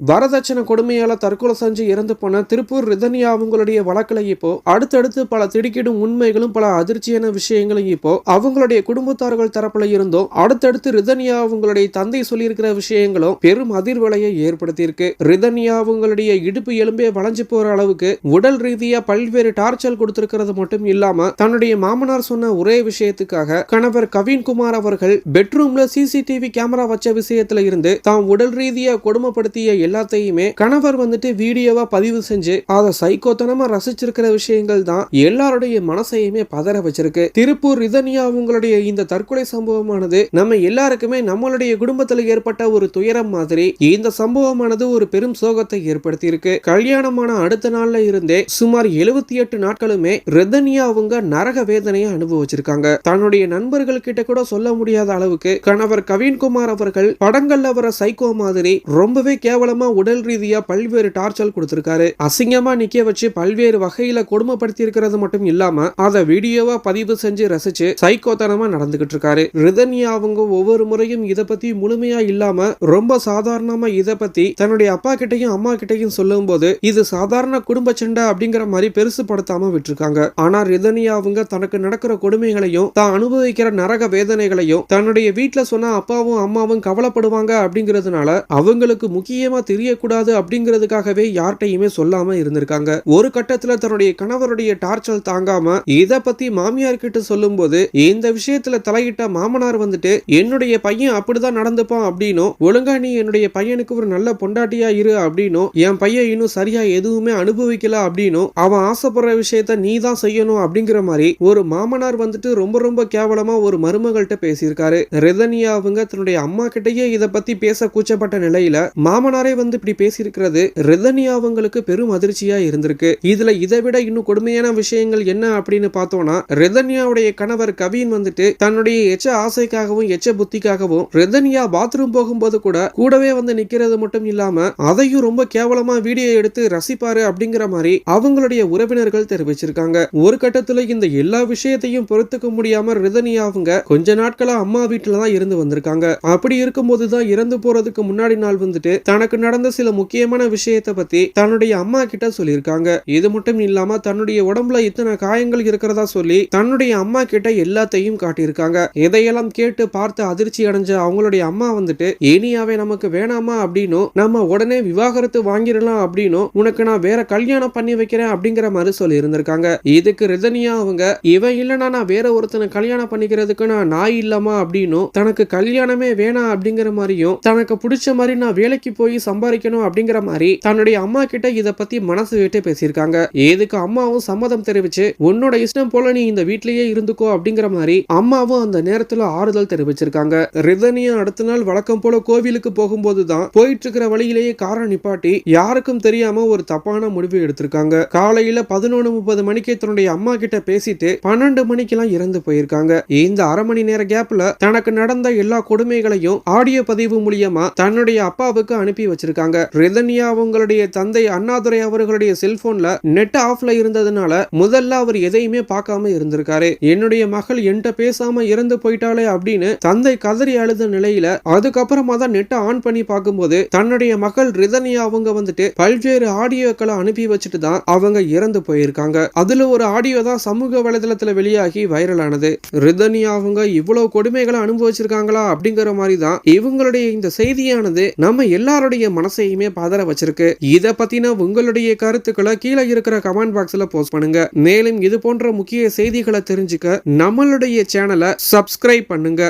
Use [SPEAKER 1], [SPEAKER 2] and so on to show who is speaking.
[SPEAKER 1] வரதட்சணை கொடுமையால தற்கொலை செஞ்சு இறந்து போன திருப்பூர் ரிதன்யா அவங்களுடைய வழக்கில் இப்போ அடுத்தடுத்து பல திடுக்கிடும் உண்மைகளும் பல அதிர்ச்சியான விஷயங்களும் இப்போ அவங்களுடைய குடும்பத்தார்கள் தரப்புல இருந்தும் அடுத்தடுத்து ரிதன்யா அவங்களுடைய தந்தை சொல்லியிருக்கிற விஷயங்களும் பெரும் அதிர்வலையை ஏற்படுத்தியிருக்கு. ரிதன்யா அவங்களுடைய இடுப்பு எலும்பே வளைஞ்சு போற அளவுக்கு உடல் ரீதியா பல்வேறு டார்ச்சல் கொடுத்திருக்கிறது மட்டும் இல்லாம தன்னுடைய மாமனார் சொன்ன ஒரே விஷயத்துக்காக கணவர் கவின்குமார் அவர்கள் பெட்ரூம்ல சிசிடிவி கேமரா வச்ச விஷயத்துல இருந்து தாம் உடல் ரீதியா கொடுமைப்படுத்திய எல்லாத்தையுமே கணவர் வந்துட்டு வீடியோவா பதிவு செஞ்சு அதை சைக்கோத்தனமா ரசிச்சிருக்கிற விஷயங்கள் தான் எல்லாருடைய மனசையுமே பதற வச்சிருக்கு. திருப்பூர் ரிதன்யா அவங்களுடைய இந்த தற்கொலை சம்பவமானது நம்ம எல்லாருக்குமே நம்மளுடைய குடும்பத்தில் ஏற்பட்ட ஒரு துயரம் மாதிரி இந்த சம்பவமானது ஒரு பெரும் சோகத்தை ஏற்படுத்தி இருக்கு கல்யாணமான அடுத்த நாள்ல இருந்தே சுமார் எழுபத்தி எட்டு நாட்களுமே ரிதன்யா அவங்க நரக வேதனையை அனுபவிச்சிருக்காங்க. தன்னுடைய நண்பர்கள் கிட்ட கூட சொல்ல முடியாத அளவுக்கு கணவர் கவின்குமார் அவர்கள் படங்கள்ல வர சைக்கோ மாதிரி ரொம்பவே கேவல கேவலமா உடல் ரீதியா பல்வேறு டார்ச்சல் கொடுத்திருக்காரு. அசிங்கமா நிக்க வச்சு பல்வேறு வகையில கொடுமைப்படுத்தி இருக்கிறது மட்டும் இல்லாம அதை வீடியோவா பதிவு செஞ்சு ரசிச்சு சைக்கோத்தனமா நடந்துகிட்டு இருக்காரு. ரிதன்யா அவங்க ஒவ்வொரு முறையும் இதை பத்தி முழுமையா இல்லாம ரொம்ப சாதாரணமா இதை பத்தி தன்னுடைய அப்பா கிட்டையும் அம்மா கிட்டையும் சொல்லும் போது இது சாதாரண குடும்ப சண்டை அப்படிங்கிற மாதிரி பெருசுபடுத்தாம விட்டுருக்காங்க. ஆனா ரிதன்யா அவங்க தனக்கு நடக்கிற கொடுமைகளையும் தான் அனுபவிக்கிற நரக வேதனைகளையும் தன்னுடைய வீட்டுல சொன்னா அப்பாவும் அம்மாவும் கவலைப்படுவாங்க அப்படிங்கிறதுனால அவங்களுக்கு முக்கியமா தெரியக்கூடாது அப்படிங்கிறதுக்காகவே யார்கிட்டயுமே சொல்லாம இருந்திருக்காங்க. ஒரு கட்டத்துல தன்னுடைய கணவருடைய டார்ச்சல் தாங்காம இத பத்தி மாமியார் கிட்ட சொல்லும் போது இந்த விஷயத்துல தலையிட்ட மாமனார் வந்துட்டு என்னுடைய பையன் அப்படிதான் நடந்துப்பான் அப்படின்னும் ஒழுங்கா நீ என்னுடைய பையனுக்கு ஒரு நல்ல பொண்டாட்டியா இரு அப்படின்னும் என் பையன் இன்னும் சரியா எதுவுமே அனுபவிக்கல அப்படின்னும் அவன் ஆசைப்படுற விஷயத்த நீ தான் செய்யணும் அப்படிங்கிற மாதிரி ஒரு மாமனார் வந்துட்டு ரொம்ப ரொம்ப கேவலமா ஒரு மருமகள்கிட்ட பேசியிருக்காரு. ரெதனியா அவங்க தன்னுடைய அம்மா கிட்டயே இத பத்தி பேச கூச்சப்பட்ட நிலையில மாமனாரே வந்து இப்படி பேசியிருக்கிறது ரெதனியா அவங்களுக்கு பெரும் அதிர்ச்சியா இருந்திருக்கு. இதுல இதை விட இன்னும் கொடுமையான விஷயங்கள் என்ன அப்படின்னு பார்த்தோம்னா ரெதன்யாவுடைய கணவர் கவின் வந்துட்டு தன்னுடைய எச்ச ஆசைக்காகவும் எச்ச புத்திக்காகவும் ரெதன்யா பாத்ரூம் போகும்போது கூட கூடவே வந்து நிக்கிறது மட்டும் இல்லாம அதையும் ரொம்ப கேவலமா வீடியோ எடுத்து ரசிப்பாரு அப்படிங்கிற மாதிரி அவங்களுடைய உறவினர்கள் தெரிவிச்சிருக்காங்க. ஒரு கட்டத்துல இந்த எல்லா விஷயத்தையும் பொறுத்துக்க முடியாம ரிதனியா அவங்க கொஞ்ச நாட்களா அம்மா வீட்டுல தான் இருந்து வந்திருக்காங்க. அப்படி இருக்கும்போது தான் இறந்து போறதுக்கு முன்னாடி நாள் வந்துட்டு தனக்கு நடந்த சில முக்கியமான விஷயத்தை பத்தி தன்னுடைய அம்மா கிட்ட சொல்லியிருக்காங்க. இது மட்டும் இல்லாம தன்னுடைய உடம்புல இத்தனை காயங்கள் இருக்கிறதா சொல்லி தன்னுடைய அம்மா கிட்ட எல்லாத்தையும் காட்டியிருக்காங்க. இதையெல்லாம் கேட்டு பார்த்து அதிர்ச்சி அடைஞ்ச அவங்களுடைய அம்மா வந்துட்டு இனியாவே நமக்கு வேணாமா அப்படின்னும் நம்ம உடனே விவாகரத்து வாங்கிடலாம் அப்படின்னும் உனக்கு நான் வேற கல்யாணம் பண்ணி வைக்கிறேன் அப்படிங்கிற மாதிரி சொல்லி இருந்திருக்காங்க இதுக்கு ரிதனியா அவங்க இவன் இல்லைன்னா நான் வேற ஒருத்தனை கல்யாணம் பண்ணிக்கிறதுக்கு நான் நாய் இல்லாமா? அப்படின்னும் தனக்கு கல்யாணமே வேணாம் அப்படிங்கிற மாதிரியும் தனக்கு பிடிச்ச மாதிரி நான் வேலைக்கு போய் சம்பாதிக்கணும் அப்படிங்கிற மாதிரி தன்னுடைய அம்மா கிட்ட இதை பத்தி மனசு விட்டு பேசியிருக்காங்க. ஏதுக்கு அம்மாவும் சம்மதம் தெரிவிச்சு உன்னோட இஷ்டம் போல நீ இந்த வீட்லயே இருந்துக்கோ அப்படிங்கிற மாதிரி அம்மாவும் அந்த நேரத்துல ஆறுதல் தெரிவிச்சிருக்காங்க. ரிதனியா அடுத்த நாள் வழக்கம் போல கோவிலுக்கு போகும்போது தான் போயிட்டு இருக்கிற வழியிலேயே காரை நிப்பாட்டி யாருக்கும் தெரியாம ஒரு தப்பான முடிவு எடுத்திருக்காங்க. காலையில பதினொன்று முப்பது மணிக்கு தன்னுடைய அம்மா கிட்ட பேசிட்டு பன்னெண்டு மணிக்கெல்லாம் இறந்து போயிருக்காங்க. இந்த அரை மணி நேர கேப்ல தனக்கு நடந்த எல்லா கொடுமைகளையும் ஆடியோ பதிவு மூலியமா தன்னுடைய அப்பாவுக்கு அனுப்பி வச்சு வச்சிருக்காங்க. ரிதன்யா அவங்களுடைய தந்தை அண்ணாதுரை அவர்களுடைய செல்போன்ல நெட் ஆஃப்ல இருந்ததுனால முதல்ல அவர் எதையுமே பார்க்காம இருந்திருக்காரு. என்னுடைய மகள் என்கிட்ட பேசாம இறந்து போயிட்டாளே அப்படின்னு தந்தை கதறி அழுத நிலையில அதுக்கப்புறமா தான் நெட்டை ஆன் பண்ணி பார்க்கும்போது தன்னுடைய மகள் ரிதன்யா அவங்க வந்துட்டு பல்வேறு ஆடியோக்களை அனுப்பி வச்சுட்டு தான் அவங்க இறந்து போயிருக்காங்க. அதுல ஒரு ஆடியோ தான் சமூக வலைதளத்துல வெளியாகி வைரல் ஆனது ரிதன்யா அவங்க இவ்வளவு கொடுமைகளை அனுபவிச்சிருக்காங்களா அப்படிங்கிற மாதிரி தான் இவங்களுடைய இந்த செய்தியானது நம்ம எல்லாருடைய மனசையுமே பதற வச்சிருக்கு. இத பத்தின உங்களுடைய கருத்துக்களை கீழே இருக்கிற கமெண்ட் பாக்ஸ்ல போஸ்ட் பண்ணுங்க. மேலும் இது போன்ற முக்கிய செய்திகளை தெரிஞ்சுக்க நம்மளுடைய சேனலை சப்ஸ்கிரைப் பண்ணுங்க.